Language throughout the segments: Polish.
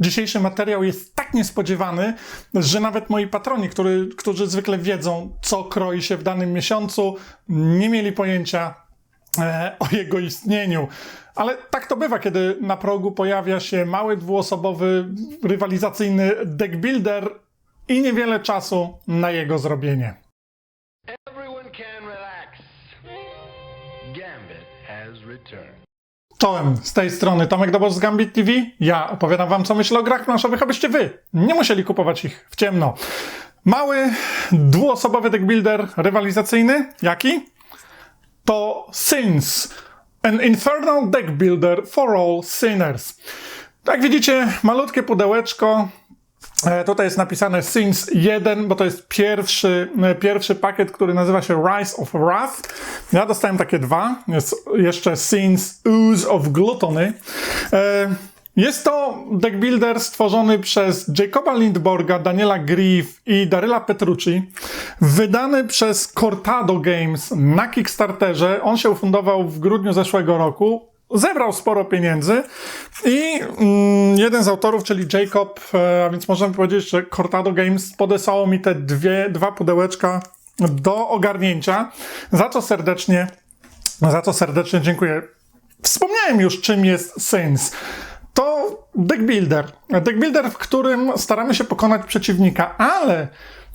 Dzisiejszy materiał jest tak niespodziewany, że nawet moi patroni, który, którzy zwykle wiedzą, co kroi się w danym miesiącu, nie mieli pojęcia e, o jego istnieniu. Ale tak to bywa, kiedy na progu pojawia się mały, dwuosobowy, rywalizacyjny deck builder i niewiele czasu na jego zrobienie. Czołem, z tej strony Tomek Dobos z Gambit TV. Ja opowiadam wam, co myślę o grach planszowych, abyście wy nie musieli kupować ich w ciemno. Mały, dwuosobowy deck builder rywalizacyjny. Jaki? To Sins. An Infernal Deck Builder for All Sinners. Jak widzicie, malutkie pudełeczko. E, Tutaj jest napisane Sins 1, bo to jest pierwszy, e, pierwszy pakiet, który nazywa się Rise of Wrath. Ja dostałem takie dwa. Jest jeszcze Sins Ooze of Gluttony. E, Jest to deck builder stworzony przez Jacoba Lindborga, Daniela Grieve i Daryla Petrucci. Wydany przez Cortado Games na Kickstarterze. On się ufundował w grudniu zeszłego roku zebrał sporo pieniędzy i mm, jeden z autorów, czyli Jacob, e, a więc możemy powiedzieć, że Cortado Games podesłało mi te dwie, dwa pudełeczka do ogarnięcia, za co serdecznie, za co serdecznie dziękuję. Wspomniałem już, czym jest Sins. To deck builder. Deck builder, w którym staramy się pokonać przeciwnika, ale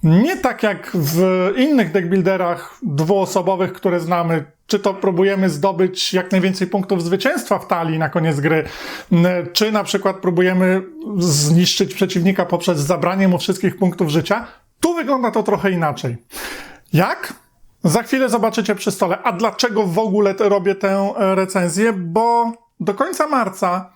nie tak jak w innych deckbuilderach dwuosobowych, które znamy, czy to próbujemy zdobyć jak najwięcej punktów zwycięstwa w talii na koniec gry, n- czy na przykład próbujemy zniszczyć przeciwnika poprzez zabranie mu wszystkich punktów życia. Tu wygląda to trochę inaczej. Jak? Za chwilę zobaczycie przy stole. A dlaczego w ogóle robię tę e, recenzję? Bo do końca marca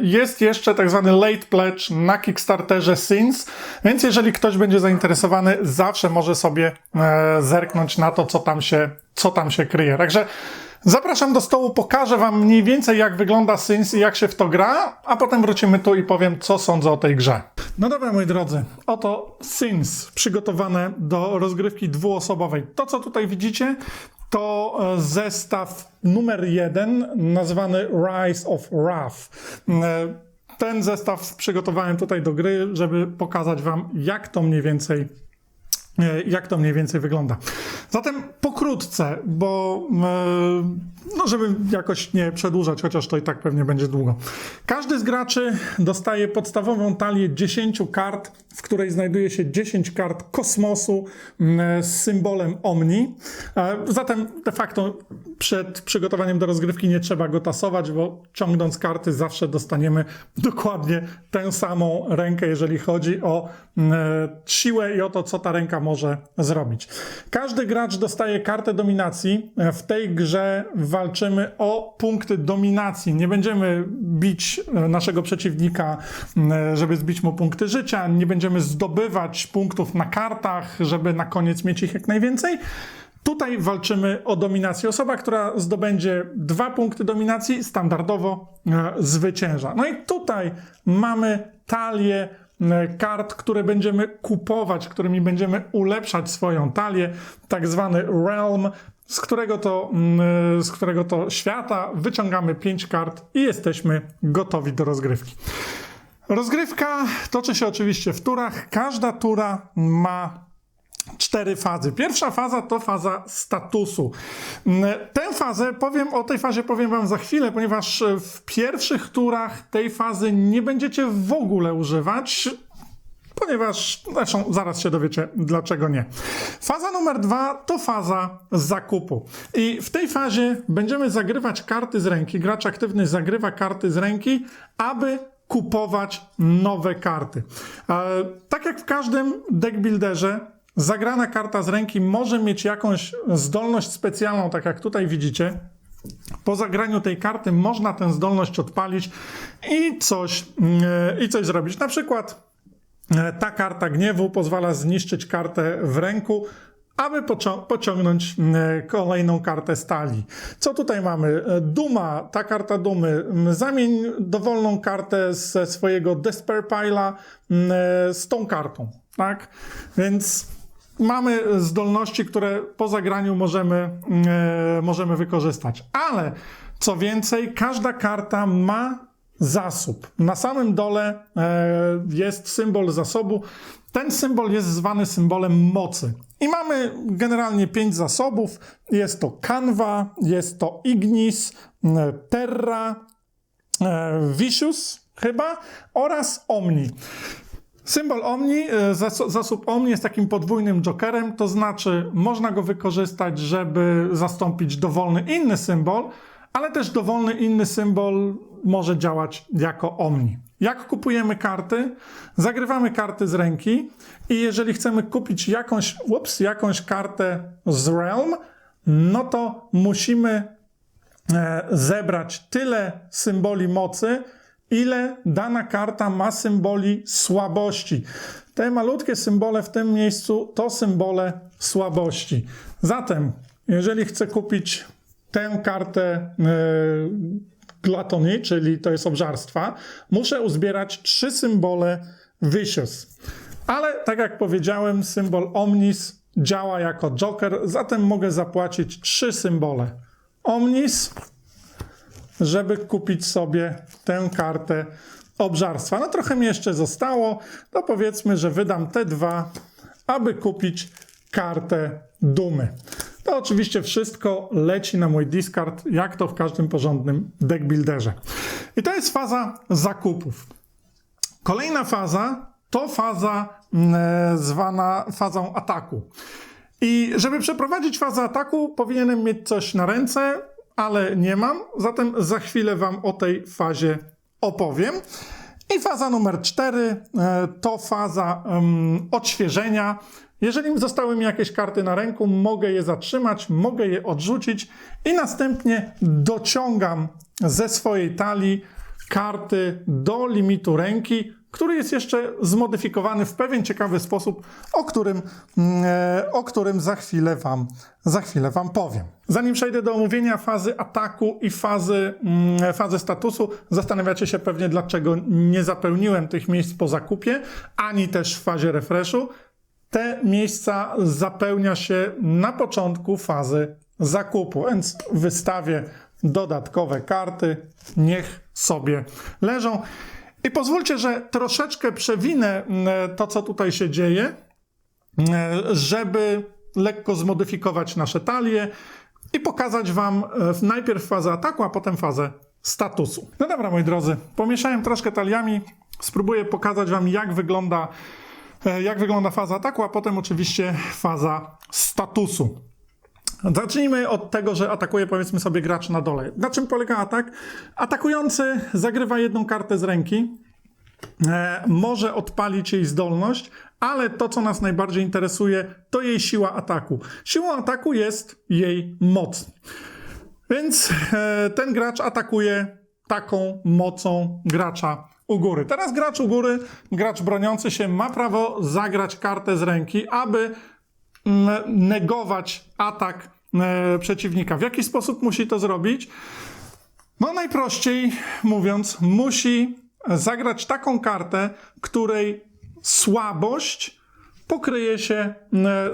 jest jeszcze tak zwany late pledge na Kickstarterze Sins, więc jeżeli ktoś będzie zainteresowany, zawsze może sobie e, zerknąć na to, co tam się, co tam się kryje. Także zapraszam do stołu, pokażę wam mniej więcej, jak wygląda Sins i jak się w to gra, a potem wrócimy tu i powiem, co sądzę o tej grze. No dobra, moi drodzy, oto Sins przygotowane do rozgrywki dwuosobowej. To, co tutaj widzicie, to e, zestaw numer jeden, nazwany Rise of Wrath. E, Ten zestaw przygotowałem tutaj do gry, żeby pokazać wam, jak to mniej więcej jak to mniej więcej wygląda. Zatem pokrótce, bo e, no żeby jakoś nie przedłużać, chociaż to i tak pewnie będzie długo. Każdy z graczy dostaje podstawową talię 10 kart, w której znajduje się 10 kart kosmosu z symbolem Omni. E, Zatem de facto przed przygotowaniem do rozgrywki nie trzeba go tasować, bo ciągnąc karty zawsze dostaniemy dokładnie tę samą rękę, jeżeli chodzi o e, siłę i o to, co ta ręka może zrobić. Każdy gracz dostaje kartę dominacji. W tej grze walczymy o punkty dominacji. Nie będziemy bić e, naszego przeciwnika, e, żeby zbić mu punkty życia. Nie będziemy zdobywać punktów na kartach, żeby na koniec mieć ich jak najwięcej. Tutaj walczymy o dominację. Osoba, która zdobędzie dwa punkty dominacji, standardowo e, zwycięża. No i tutaj mamy talię kart, które będziemy kupować, którymi będziemy ulepszać swoją talię, tak zwany realm, z którego to, mm, z którego to świata wyciągamy pięć kart i jesteśmy gotowi do rozgrywki. Rozgrywka toczy się oczywiście w turach. Każda tura ma cztery fazy. Pierwsza faza to faza statusu. Mm, Tę fazę powiem, o tej fazie powiem wam za chwilę, ponieważ e, w pierwszych turach tej fazy nie będziecie w ogóle używać. Ponieważ, zresztą zaraz się dowiecie, dlaczego nie. Faza numer dwa to faza zakupu. I w tej fazie będziemy zagrywać karty z ręki. Gracz aktywny zagrywa karty z ręki, aby kupować nowe karty. E, tak jak w każdym deckbuilderze, zagrana karta z ręki może mieć jakąś zdolność specjalną, tak jak tutaj widzicie. Po zagraniu tej karty można tę zdolność odpalić i coś, e, i coś zrobić. Na przykład E, ta karta gniewu pozwala zniszczyć kartę w ręku, aby pociągnąć e, kolejną kartę stali. Co tutaj mamy? E, Duma, ta karta dumy. M, Zamień dowolną kartę ze swojego Despair Pile'a e, z tą kartą. Tak? Więc mamy zdolności, które po zagraniu możemy, e, możemy wykorzystać. Ale co więcej, każda karta ma zasób. Na samym dole e, jest symbol zasobu. Ten symbol jest zwany symbolem mocy. I mamy generalnie pięć zasobów. Jest to Canva, jest to Ignis, e, Terra, e, Vicious chyba oraz Omni. Symbol Omni, e, zas- zasób Omni jest takim podwójnym jokerem, to znaczy można go wykorzystać, żeby zastąpić dowolny inny symbol, ale też dowolny inny symbol może działać jako Omni. Jak kupujemy karty? Zagrywamy karty z ręki i jeżeli chcemy kupić jakąś, ups, jakąś kartę z Realm, no to musimy e, zebrać tyle symboli mocy, ile dana karta ma symboli słabości. Te malutkie symbole w tym miejscu to symbole słabości. Zatem, jeżeli chcę kupić tę kartę e, glatony, czyli to jest obżarstwa, muszę uzbierać trzy symbole vicious. Ale tak jak powiedziałem, symbol omnis działa jako joker, zatem mogę zapłacić trzy symbole. Omnis, żeby kupić sobie tę kartę obżarstwa. No trochę mi jeszcze zostało, to powiedzmy, że wydam te dwa, aby kupić kartę dumy. To oczywiście wszystko leci na mój discard, jak to w każdym porządnym deckbuilderze. I to jest faza zakupów. Kolejna faza to faza mm, e, zwana fazą ataku. I żeby przeprowadzić fazę ataku, powinienem mieć coś na ręce, ale nie mam, zatem za chwilę Wam o tej fazie opowiem. I faza numer 4 to faza em, odświeżenia. Jeżeli zostały mi jakieś karty na ręku, mogę je zatrzymać, mogę je odrzucić i następnie dociągam ze swojej talii karty do limitu ręki, który jest jeszcze zmodyfikowany w pewien ciekawy sposób, o którym, mm, e, o którym za, chwilę wam, za chwilę Wam powiem. Zanim przejdę do omówienia fazy ataku i fazy, mm, fazy statusu, zastanawiacie się pewnie, dlaczego nie zapełniłem tych miejsc po zakupie, ani też w fazie refreshu. Te miejsca zapełnia się na początku fazy zakupu, więc wystawię dodatkowe karty, niech sobie leżą. I pozwólcie, że troszeczkę przewinę mm, to, co tutaj się dzieje, mm, żeby lekko zmodyfikować nasze talie i pokazać Wam e, najpierw fazę ataku, a potem fazę statusu. No dobra, moi drodzy, pomieszałem troszkę taliami, spróbuję pokazać Wam, jak wygląda, e, jak wygląda faza ataku, a potem oczywiście faza statusu. Zacznijmy od tego, że atakuje powiedzmy sobie gracz na dole. Na czym polega atak? Atakujący zagrywa jedną kartę z ręki, e, może odpalić jej zdolność, ale to, co nas najbardziej interesuje, to jej siła ataku. Siłą ataku jest jej moc. Więc e, ten gracz atakuje taką mocą gracza u góry. Teraz gracz u góry, gracz broniący się, ma prawo zagrać kartę z ręki, aby negować atak e, przeciwnika. W jaki sposób musi to zrobić? No najprościej mówiąc, musi zagrać taką kartę, której słabość pokryje się e,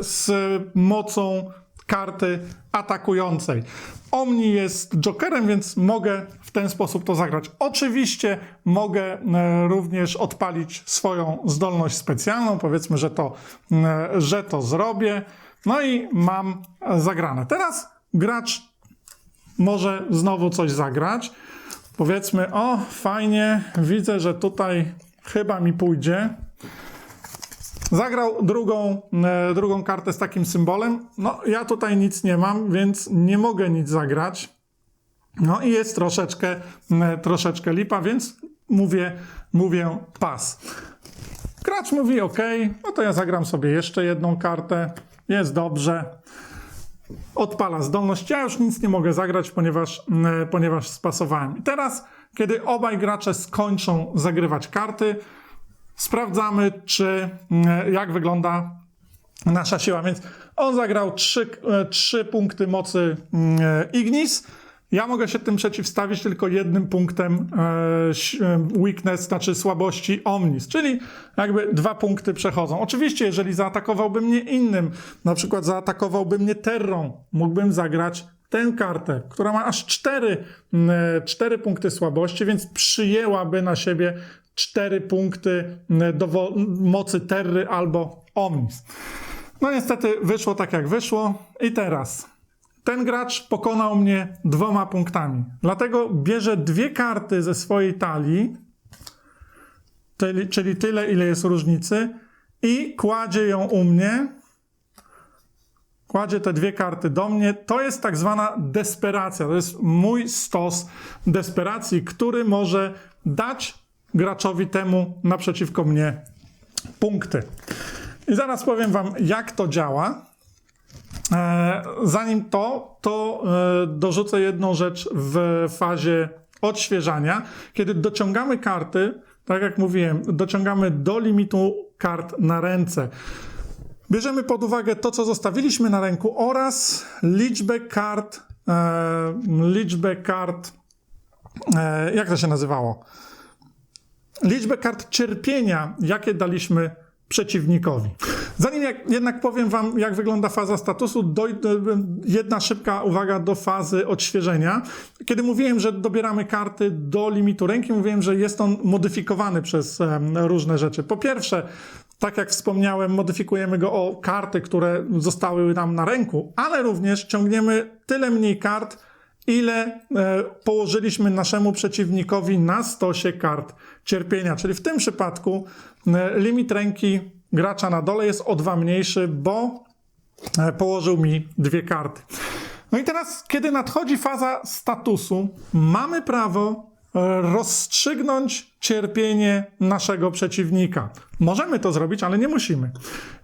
z mocą karty atakującej. Omni jest jokerem, więc mogę w ten sposób to zagrać. Oczywiście mogę e, również odpalić swoją zdolność specjalną. Powiedzmy, że to, e, że to zrobię. No i mam zagrane. Teraz gracz może znowu coś zagrać. Powiedzmy, o, fajnie, widzę, że tutaj chyba mi pójdzie. Zagrał drugą, e, drugą kartę z takim symbolem. No, ja tutaj nic nie mam, więc nie mogę nic zagrać. No i jest troszeczkę, e, troszeczkę lipa, więc mówię, mówię pas. Gracz mówi OK, no to ja zagram sobie jeszcze jedną kartę. Jest dobrze. Odpala zdolność. Ja już nic nie mogę zagrać, ponieważ, e, ponieważ spasowałem. I teraz, kiedy obaj gracze skończą zagrywać karty, sprawdzamy, czy e, jak wygląda nasza siła. Więc on zagrał 3, trzy punkty mocy mm, e, Ignis. Ja mogę się tym przeciwstawić tylko jednym punktem e, e, weakness, znaczy słabości Omnis, czyli jakby dwa punkty przechodzą. Oczywiście, jeżeli zaatakowałby mnie innym, na przykład zaatakowałby mnie terrą, mógłbym zagrać tę kartę, która ma aż 4, 4 punkty słabości, więc przyjęłaby na siebie 4 punkty mm, do mocy Terry albo Omnis. No niestety wyszło tak jak wyszło i teraz ten gracz pokonał mnie dwoma punktami. Dlatego bierze dwie karty ze swojej talii, czyli tyle, ile jest różnicy, i kładzie ją u mnie. Kładzie te dwie karty do mnie. To jest tak zwana desperacja. To jest mój stos desperacji, który może dać graczowi temu naprzeciwko mnie punkty. I zaraz powiem Wam, jak to działa. E, zanim to, to e, dorzucę jedną rzecz w fazie odświeżania. Kiedy dociągamy karty, tak jak mówiłem, dociągamy do limitu kart na ręce. Bierzemy pod uwagę to, co zostawiliśmy na ręku oraz liczbę kart, e, liczbę kart, jak to się nazywało? Liczbę kart cierpienia, jakie daliśmy przeciwnikowi. Zanim jak, jednak powiem Wam, jak wygląda faza statusu, jedna szybka uwaga do fazy odświeżenia. Kiedy mówiłem, że dobieramy karty do limitu ręki, mówiłem, że jest on modyfikowany przez em, różne rzeczy. Po pierwsze, tak jak wspomniałem, modyfikujemy go o karty, które zostały nam na ręku, ale również ciągniemy tyle mniej kart, ile e, położyliśmy naszemu przeciwnikowi na stosie kart cierpienia. Czyli w tym przypadku e, limit ręki gracza na dole jest o dwa mniejszy, bo e, położył mi dwie karty. No i teraz, kiedy nadchodzi faza statusu, mamy prawo rozstrzygnąć cierpienie naszego przeciwnika. Możemy to zrobić, ale nie musimy.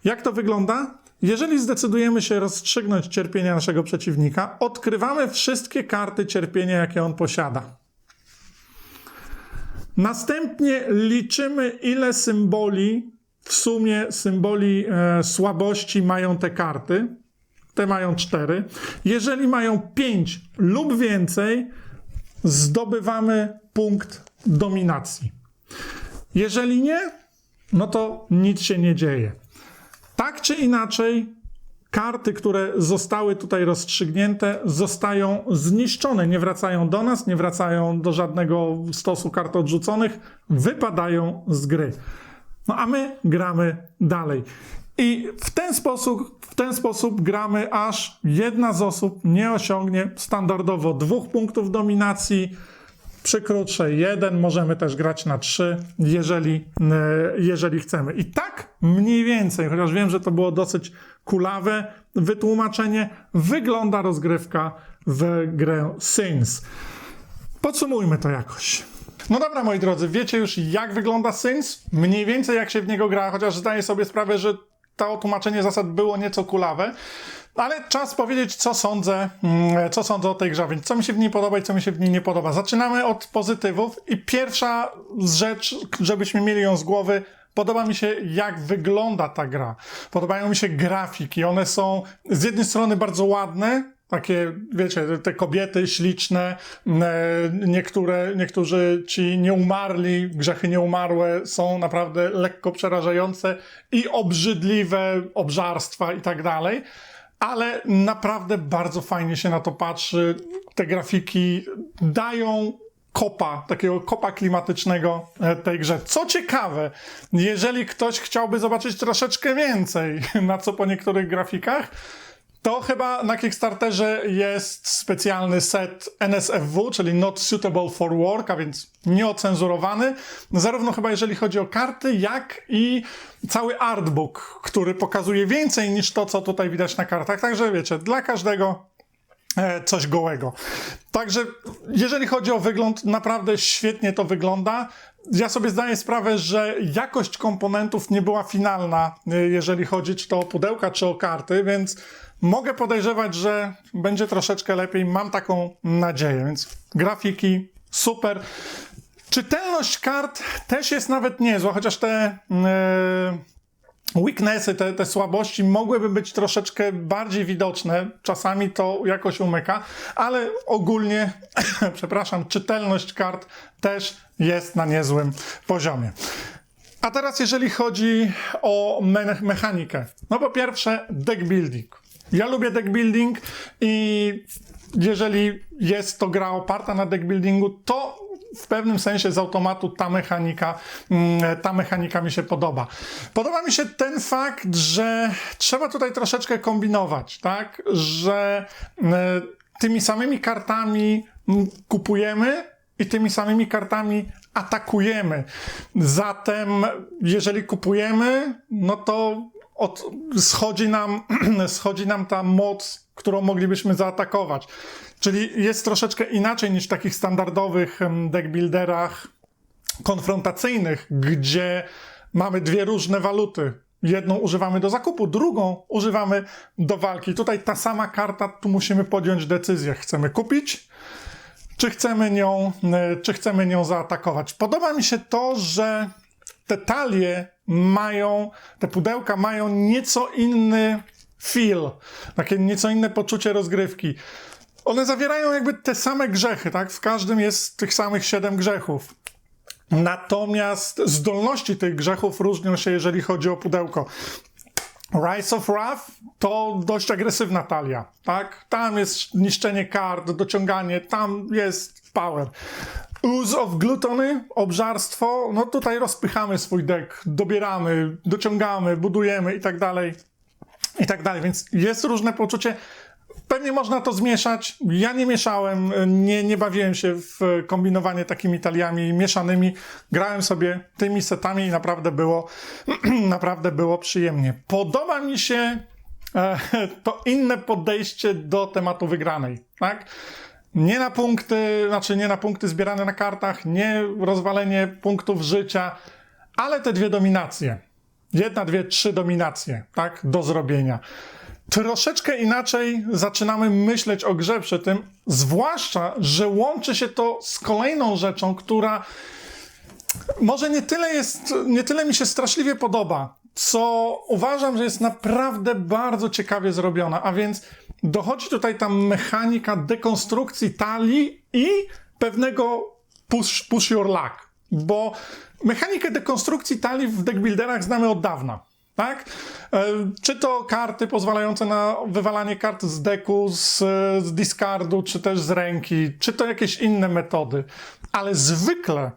Jak to wygląda? Jeżeli zdecydujemy się rozstrzygnąć cierpienie naszego przeciwnika, odkrywamy wszystkie karty cierpienia, jakie on posiada. Następnie liczymy, ile symboli, w sumie symboli e, słabości mają te karty. Te mają cztery. Jeżeli mają pięć lub więcej, zdobywamy punkt dominacji. Jeżeli nie, no to nic się nie dzieje. Tak czy inaczej, karty, które zostały tutaj rozstrzygnięte, zostają zniszczone. Nie wracają do nas, nie wracają do żadnego stosu kart odrzuconych, wypadają z gry. No a my gramy dalej. I w ten sposób, w ten sposób gramy, aż jedna z osób nie osiągnie standardowo dwóch punktów dominacji. Przy krótszej jeden, możemy też grać na trzy, jeżeli, e, jeżeli chcemy. I tak mniej więcej, chociaż wiem, że to było dosyć kulawe wytłumaczenie, wygląda rozgrywka w grę Sins. Podsumujmy to jakoś. No dobra, moi drodzy, wiecie już jak wygląda Sins? Mniej więcej jak się w niego gra, chociaż zdaję sobie sprawę, że to tłumaczenie zasad było nieco kulawe. Ale czas powiedzieć, co sądzę, mm, co sądzę o tej grze, więc co mi się w niej podoba i co mi się w niej nie podoba. Zaczynamy od pozytywów i pierwsza rzecz, żebyśmy mieli ją z głowy, Podoba mi się, jak wygląda ta gra. Podobają mi się grafiki. One są z jednej strony bardzo ładne, takie, wiecie, te kobiety śliczne, e, niektóre, niektórzy ci nieumarli, grzechy nieumarłe są naprawdę lekko przerażające i obrzydliwe obżarstwa i tak dalej. Ale naprawdę bardzo fajnie się na to patrzy. Te grafiki dają kopa, takiego kopa klimatycznego e, tej grze. Co ciekawe, jeżeli ktoś chciałby zobaczyć troszeczkę więcej, na co po niektórych grafikach, to chyba na Kickstarterze jest specjalny set NSFW, czyli Not Suitable for Work, a więc nieocenzurowany, zarówno chyba jeżeli chodzi o karty, jak i cały artbook, który pokazuje więcej niż to, co tutaj widać na kartach. Także wiecie, dla każdego e, coś gołego. Także jeżeli chodzi o wygląd, naprawdę świetnie to wygląda. Ja sobie zdaję sprawę, że jakość komponentów nie była finalna, e, jeżeli chodzi czy to o pudełka, czy o karty, więc mogę podejrzewać, że będzie troszeczkę lepiej. Mam taką nadzieję, więc grafiki super. Czytelność kart też jest nawet niezła, chociaż te yy, weaknessy, te, te słabości mogłyby być troszeczkę bardziej widoczne. Czasami to jakoś umyka, ale ogólnie, przepraszam, czytelność kart też jest na niezłym poziomie. A teraz jeżeli chodzi o me mechanikę. No po pierwsze deck building. Ja lubię deck building i jeżeli jest to gra oparta na deck buildingu, to w pewnym sensie z automatu ta mechanika, mm, ta mechanika mi się podoba. Podoba mi się ten fakt, że trzeba tutaj troszeczkę kombinować, tak? Że mm, tymi samymi kartami kupujemy i tymi samymi kartami atakujemy. Zatem, jeżeli kupujemy, no to od, schodzi, nam, schodzi nam ta moc, którą moglibyśmy zaatakować. Czyli jest troszeczkę inaczej niż w takich standardowych deckbuilderach konfrontacyjnych, gdzie mamy dwie różne waluty. Jedną używamy do zakupu, drugą używamy do walki. Tutaj ta sama karta, tu musimy podjąć decyzję. Chcemy kupić, czy chcemy nią, e, czy chcemy nią zaatakować. Podoba mi się to, że te talie mają, te pudełka mają nieco inny feel, takie nieco inne poczucie rozgrywki. One zawierają jakby te same grzechy, tak? W każdym jest tych samych siedem grzechów. Natomiast zdolności tych grzechów różnią się, jeżeli chodzi o pudełko. Rise of Wrath to dość agresywna talia, tak? Tam jest niszczenie kart, dociąganie, tam jest power. Ooze of Gluttony, obżarstwo, no tutaj rozpychamy swój deck, dobieramy, dociągamy, budujemy i tak dalej, i tak dalej, więc jest różne poczucie. Pewnie można to zmieszać. Ja nie mieszałem, nie, nie bawiłem się w kombinowanie takimi taliami mieszanymi. Grałem sobie tymi setami i naprawdę było, naprawdę było przyjemnie. Podoba mi się e, to inne podejście do tematu wygranej, tak? Nie na punkty, znaczy nie na punkty zbierane na kartach, nie rozwalenie punktów życia, ale te dwie dominacje. Jedna, dwie, trzy dominacje, tak? Do zrobienia troszeczkę inaczej zaczynamy myśleć o grze przy tym, zwłaszcza, że łączy się to z kolejną rzeczą, która może nie tyle jest, nie tyle mi się straszliwie podoba, co uważam, że jest naprawdę bardzo ciekawie zrobiona, a więc dochodzi tutaj ta mechanika dekonstrukcji talii i pewnego push, push your luck, bo mechanikę dekonstrukcji talii w deckbuilderach znamy od dawna. Tak? E, Czy to karty pozwalające na wywalanie kart z deku, z, z discardu, czy też z ręki, czy to jakieś inne metody. Ale zwykle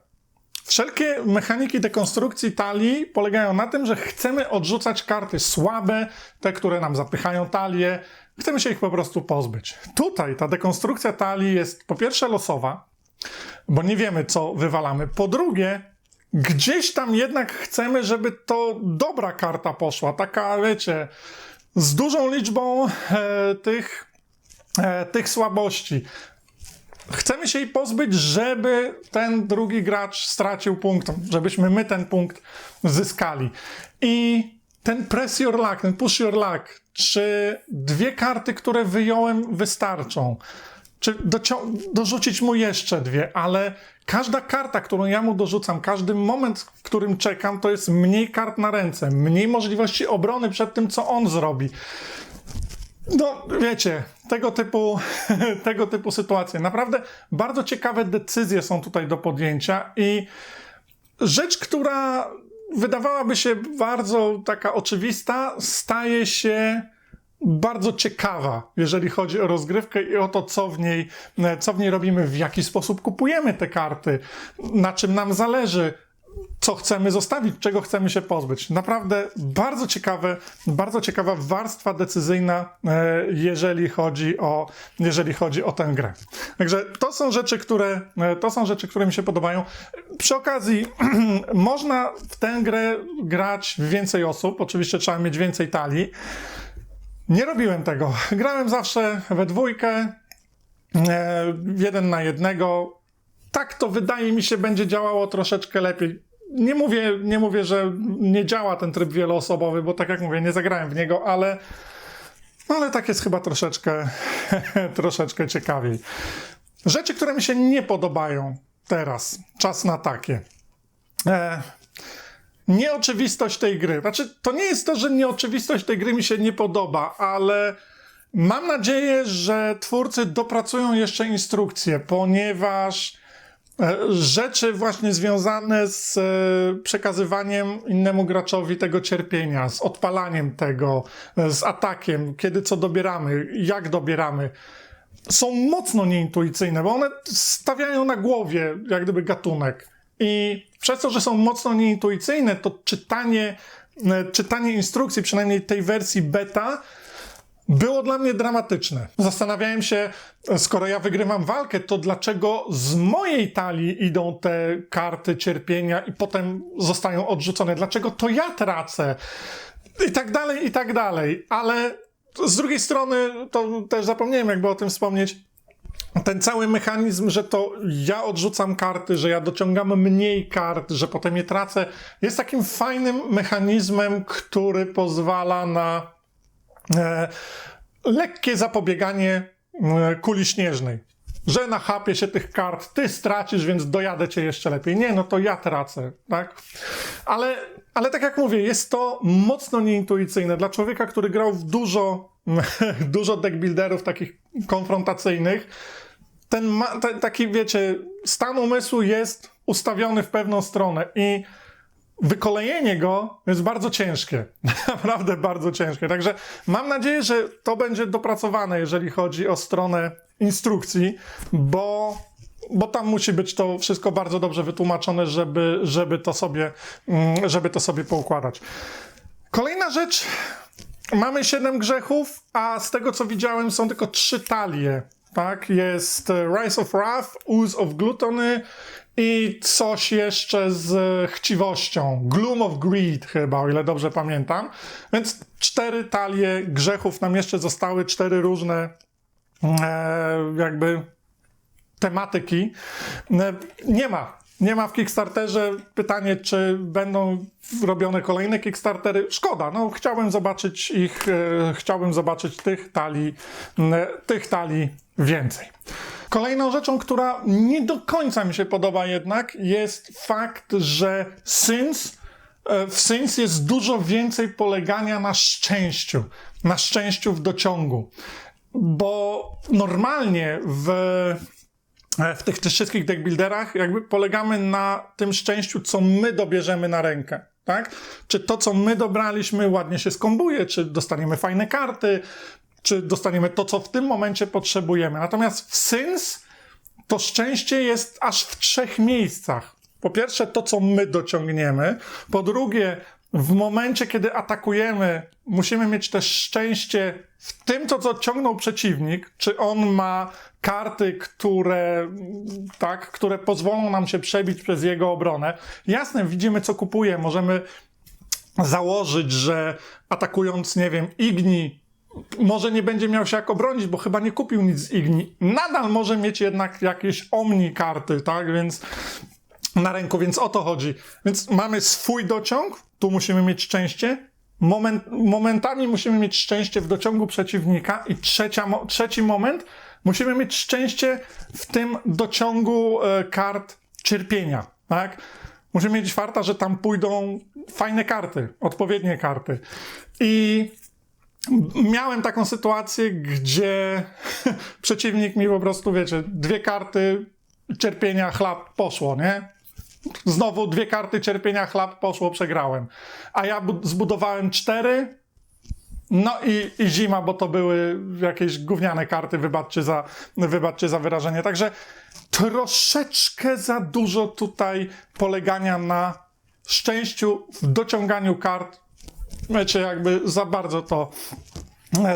wszelkie mechaniki dekonstrukcji talii polegają na tym, że chcemy odrzucać karty słabe, te, które nam zapychają talię, chcemy się ich po prostu pozbyć. Tutaj ta dekonstrukcja talii jest po pierwsze losowa, bo nie wiemy, co wywalamy. Po drugie, gdzieś tam jednak chcemy, żeby to dobra karta poszła, taka, wiecie, z dużą liczbą e, tych, e, tych słabości. Chcemy się jej pozbyć, żeby ten drugi gracz stracił punkt, żebyśmy my ten punkt zyskali. I ten press your luck, ten push your luck, czy dwie karty, które wyjąłem, wystarczą? Czy dorzucić mu jeszcze dwie, ale każda karta, którą ja mu dorzucam, każdy moment, w którym czekam, to jest mniej kart na ręce, mniej możliwości obrony przed tym, co on zrobi. No, wiecie, tego typu, tego typu sytuacje. Naprawdę bardzo ciekawe decyzje są tutaj do podjęcia i rzecz, która wydawałaby się bardzo taka oczywista, staje się bardzo ciekawa, jeżeli chodzi o rozgrywkę i o to, co w niej, co w niej robimy, w jaki sposób kupujemy te karty, na czym nam zależy, co chcemy zostawić, czego chcemy się pozbyć. Naprawdę bardzo ciekawe, bardzo ciekawa warstwa decyzyjna, e, jeżeli chodzi o, jeżeli chodzi o tę grę. Także to są rzeczy, które, e, to są rzeczy, które mi się podobają. Przy okazji, można w tę grę grać więcej osób, oczywiście trzeba mieć więcej talii. Nie robiłem tego. Grałem zawsze we dwójkę, e, jeden na jednego. Tak to wydaje mi się będzie działało troszeczkę lepiej. Nie mówię, nie mówię, że nie działa ten tryb wieloosobowy, bo tak jak mówię, nie zagrałem w niego, ale, ale tak jest chyba troszeczkę, troszeczkę ciekawiej. Rzeczy, które mi się nie podobają teraz. Czas na takie. E, nieoczywistość tej gry. Znaczy, to nie jest to, że nieoczywistość tej gry mi się nie podoba, ale mam nadzieję, że twórcy dopracują jeszcze instrukcje, ponieważ rzeczy właśnie związane z e, przekazywaniem innemu graczowi tego cierpienia, z odpalaniem tego, e, z atakiem, kiedy co dobieramy, jak dobieramy, są mocno nieintuicyjne, bo one stawiają na głowie jak gdyby gatunek. I przez to, że są mocno nieintuicyjne, to czytanie, e, czytanie instrukcji, przynajmniej tej wersji beta, było dla mnie dramatyczne. Zastanawiałem się, skoro ja wygrywam walkę, to dlaczego z mojej talii idą te karty cierpienia i potem zostają odrzucone? Dlaczego to ja tracę? I tak dalej, i tak dalej. Ale z drugiej strony, to też zapomniałem jakby o tym wspomnieć, ten cały mechanizm, że to ja odrzucam karty, że ja dociągam mniej kart, że potem je tracę, jest takim fajnym mechanizmem, który pozwala na lekkie zapobieganie e, kuli śnieżnej. Że na chapie się tych kart, ty stracisz, więc dojadę cię jeszcze lepiej. Nie, no to ja tracę, tak? Ale, ale tak jak mówię, jest to mocno nieintuicyjne. Dla człowieka, który grał w dużo, dużo deckbuilderów takich konfrontacyjnych, ten, ten taki, wiecie, stan umysłu jest ustawiony w pewną stronę i wykolejenie go jest bardzo ciężkie. Naprawdę bardzo ciężkie. Także mam nadzieję, że to będzie dopracowane, jeżeli chodzi o stronę instrukcji, bo, bo tam musi być to wszystko bardzo dobrze wytłumaczone, żeby, żeby, to, sobie, mm, żeby to sobie poukładać. Kolejna rzecz. Mamy 7 grzechów, a z tego co widziałem są tylko 3 talie. Tak, jest Rise of Wrath, Ooze of Gluttony i coś jeszcze z chciwością. Gloom of Greed chyba, o ile dobrze pamiętam. Więc cztery talie grzechów nam jeszcze zostały, cztery różne e, jakby tematyki. E, Nie ma. Nie ma w Kickstarterze. Pytanie, czy będą robione kolejne Kickstartery? Szkoda, no chciałbym zobaczyć ich, e, chciałbym zobaczyć tych talii, e, tych talii więcej. Kolejną rzeczą, która nie do końca mi się podoba jednak, jest fakt, że Sins e, w Sins jest dużo więcej polegania na szczęściu, na szczęściu w dociągu. Bo normalnie w e, w tych, tych wszystkich deckbuilderach jakby polegamy na tym szczęściu, co my dobierzemy na rękę. Tak? Czy to, co my dobraliśmy, ładnie się skombuje, czy dostaniemy fajne karty, czy dostaniemy to, co w tym momencie potrzebujemy. Natomiast w Sins to szczęście jest aż w trzech miejscach. Po pierwsze, to, co my dociągniemy. Po drugie, w momencie, kiedy atakujemy, musimy mieć też szczęście w tym, co ciągnął przeciwnik. Czy on ma karty, które, tak, które pozwolą nam się przebić przez jego obronę. Jasne, widzimy, co kupuje. Możemy założyć, że atakując, nie wiem, Igni, może nie będzie miał się jak obronić, bo chyba nie kupił nic z Igni. Nadal może mieć jednak jakieś Omni karty, tak? Więc na ręku, więc o to chodzi. Więc mamy swój dociąg, tu musimy mieć szczęście. Moment, momentami musimy mieć szczęście w dociągu przeciwnika i trzecia, trzeci moment musimy mieć szczęście w tym dociągu e, kart cierpienia, tak? Musimy mieć farta, że tam pójdą fajne karty, odpowiednie karty. I miałem taką sytuację, gdzie przeciwnik mi po prostu, wiecie, dwie karty cierpienia, chlap, poszło, nie? Znowu dwie karty cierpienia, chlap, poszło, przegrałem. A ja bu- zbudowałem cztery, no i, i zima, bo to były jakieś gówniane karty, wybaczcie za, wybaczcie za wyrażenie. Także troszeczkę za dużo tutaj polegania na szczęściu w dociąganiu kart. Wiecie, jakby za bardzo to,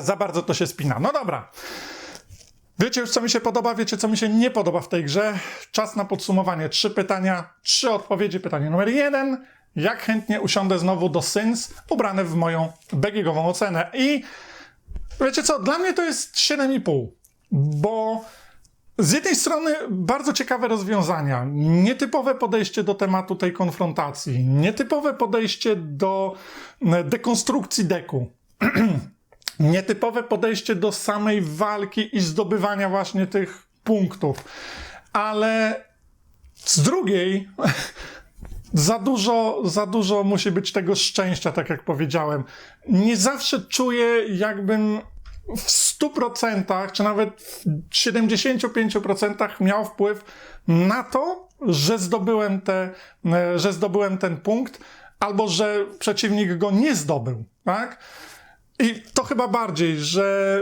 za bardzo to się spina. No dobra. Wiecie już, co mi się podoba, wiecie, co mi się nie podoba w tej grze. Czas na podsumowanie. Trzy pytania, trzy odpowiedzi. Pytanie numer jeden. Jak chętnie usiądę znowu do Sins, ubrane w moją BGG-ową ocenę. I wiecie co, dla mnie to jest 7,5, bo z jednej strony bardzo ciekawe rozwiązania, nietypowe podejście do tematu tej konfrontacji, nietypowe podejście do e, dekonstrukcji deku. nietypowe podejście do samej walki i zdobywania właśnie tych punktów. Ale z drugiej, za dużo, za dużo musi być tego szczęścia, tak jak powiedziałem. Nie zawsze czuję, jakbym w 100% czy nawet w 75% miał wpływ na to, że zdobyłem, te, e, że zdobyłem ten punkt, albo że przeciwnik go nie zdobył, tak? I to chyba bardziej, że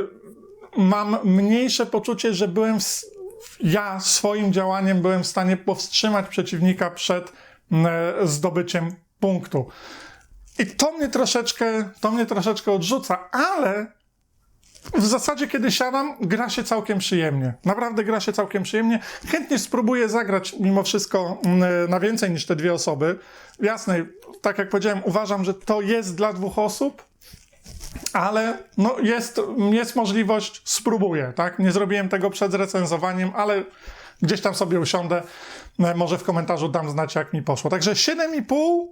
mam mniejsze poczucie, że byłem w, ja swoim działaniem byłem w stanie powstrzymać przeciwnika przed e, zdobyciem punktu. I to mnie troszeczkę, to mnie troszeczkę odrzuca, ale w zasadzie, kiedy siadam, gra się całkiem przyjemnie. Naprawdę gra się całkiem przyjemnie. Chętnie spróbuję zagrać mimo wszystko mm, na więcej niż te dwie osoby. Jasne, tak jak powiedziałem, uważam, że to jest dla dwóch osób, ale no jest, jest możliwość, spróbuję, tak? Nie zrobiłem tego przed zrecenzowaniem, ale gdzieś tam sobie usiądę. E, Może w komentarzu dam znać, jak mi poszło. Także 7,5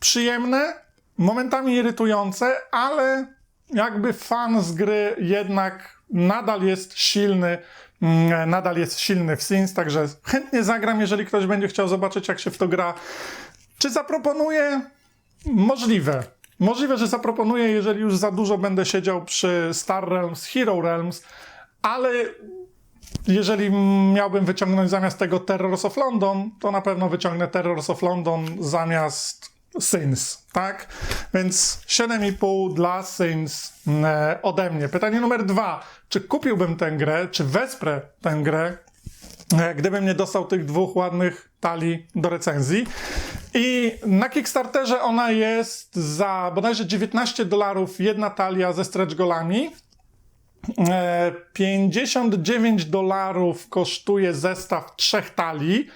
przyjemne, momentami irytujące, ale jakby fan z gry jednak nadal jest silny, mm, nadal jest silny w Sims, także chętnie zagram, jeżeli ktoś będzie chciał zobaczyć, jak się w to gra. Czy zaproponuję? Możliwe. Możliwe, że zaproponuję, jeżeli już za dużo będę siedział przy Star Realms, Hero Realms, ale jeżeli miałbym wyciągnąć zamiast tego Terrors of London, to na pewno wyciągnę Terrors of London zamiast Sins, tak? Więc 7,5 dla Sins e, ode mnie. Pytanie numer dwa. Czy kupiłbym tę grę, czy wesprę tę grę, e, gdybym nie dostał tych dwóch ładnych talii do recenzji. I na Kickstarterze ona jest za bodajże 19 dolarów jedna talia ze stretch golami. E, 59 dolarów kosztuje zestaw trzech talii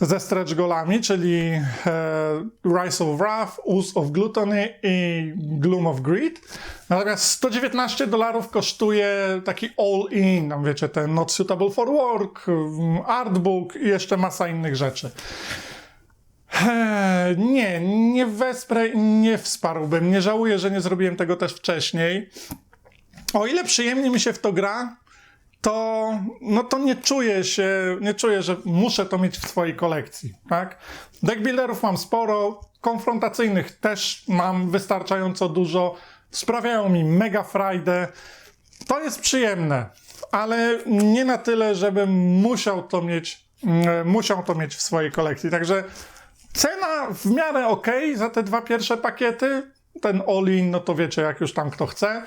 ze stretch golami, czyli e, Rise of Wrath, Ooze of Gluttony i Gloom of Greed. Natomiast 119 dolarów kosztuje taki all-in, tam wiecie, ten Not Suitable for Work, mm, Artbook i jeszcze masa innych rzeczy. Nie, nie wesprę i nie wsparłbym. Nie żałuję, że nie zrobiłem tego też wcześniej. O ile przyjemnie mi się w to gra, to, no to nie czuję się, nie czuję, że muszę to mieć w swojej kolekcji, tak? Deckbuilderów mam sporo, konfrontacyjnych też mam wystarczająco dużo, sprawiają mi mega frajdę. To jest przyjemne, ale nie na tyle, żebym musiał to mieć, mm, musiał to mieć w swojej kolekcji. Także cena w miarę ok za te dwa pierwsze pakiety. Ten all-in, no to wiecie, jak już tam kto chce,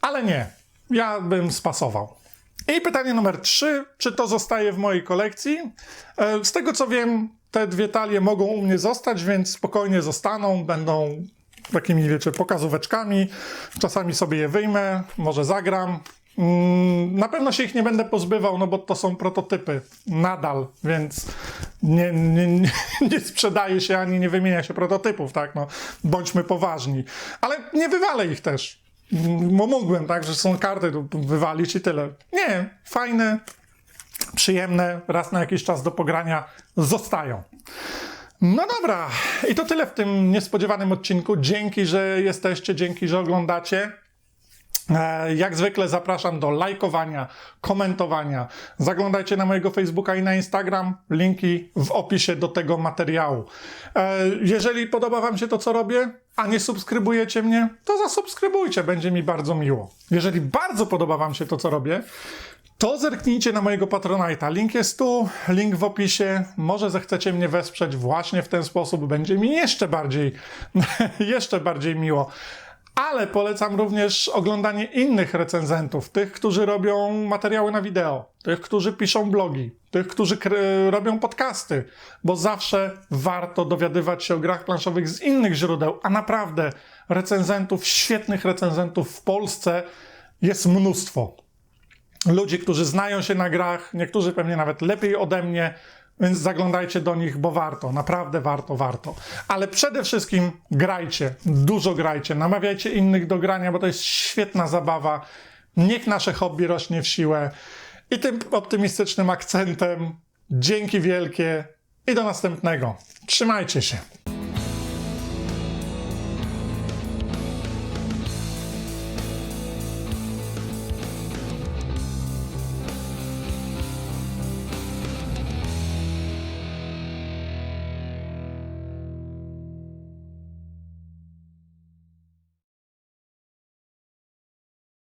ale nie, ja bym spasował. I pytanie numer trzy, czy to zostaje w mojej kolekcji? E, Z tego co wiem, te dwie talie mogą u mnie zostać, więc spokojnie zostaną, będą takimi, wiecie, pokazóweczkami. Czasami sobie je wyjmę, może zagram. Mm, Na pewno się ich nie będę pozbywał, no bo to są prototypy nadal, więc nie, nie, nie, nie sprzedaje się ani nie wymienia się prototypów, tak? No, bądźmy poważni. Ale nie wywalę ich też. Bo mógłbym, tak, że są karty wywalić i tyle. Nie, fajne, przyjemne, raz na jakiś czas do pogrania zostają. No dobra, i to tyle w tym niespodziewanym odcinku. Dzięki, że jesteście, dzięki, że oglądacie. E, Jak zwykle zapraszam do lajkowania, komentowania. Zaglądajcie na mojego Facebooka i na Instagram. Linki w opisie do tego materiału. E, Jeżeli podoba Wam się to, co robię, a nie subskrybujecie mnie, to zasubskrybujcie, będzie mi bardzo miło. Jeżeli bardzo podoba Wam się to, co robię, to zerknijcie na mojego Patronite'a. Link jest tu, link w opisie. Może zechcecie mnie wesprzeć właśnie w ten sposób. Będzie mi jeszcze bardziej, jeszcze bardziej miło. Ale polecam również oglądanie innych recenzentów, tych, którzy robią materiały na wideo, tych, którzy piszą blogi, tych, którzy robią podcasty, bo zawsze warto dowiadywać się o grach planszowych z innych źródeł, a naprawdę recenzentów, świetnych recenzentów w Polsce jest mnóstwo. Ludzi, którzy znają się na grach, niektórzy pewnie nawet lepiej ode mnie, więc zaglądajcie do nich, bo warto, naprawdę warto, warto. Ale przede wszystkim grajcie, dużo grajcie, namawiajcie innych do grania, bo to jest świetna zabawa. Niech nasze hobby rośnie w siłę. I tym optymistycznym akcentem dzięki wielkie i do następnego. Trzymajcie się.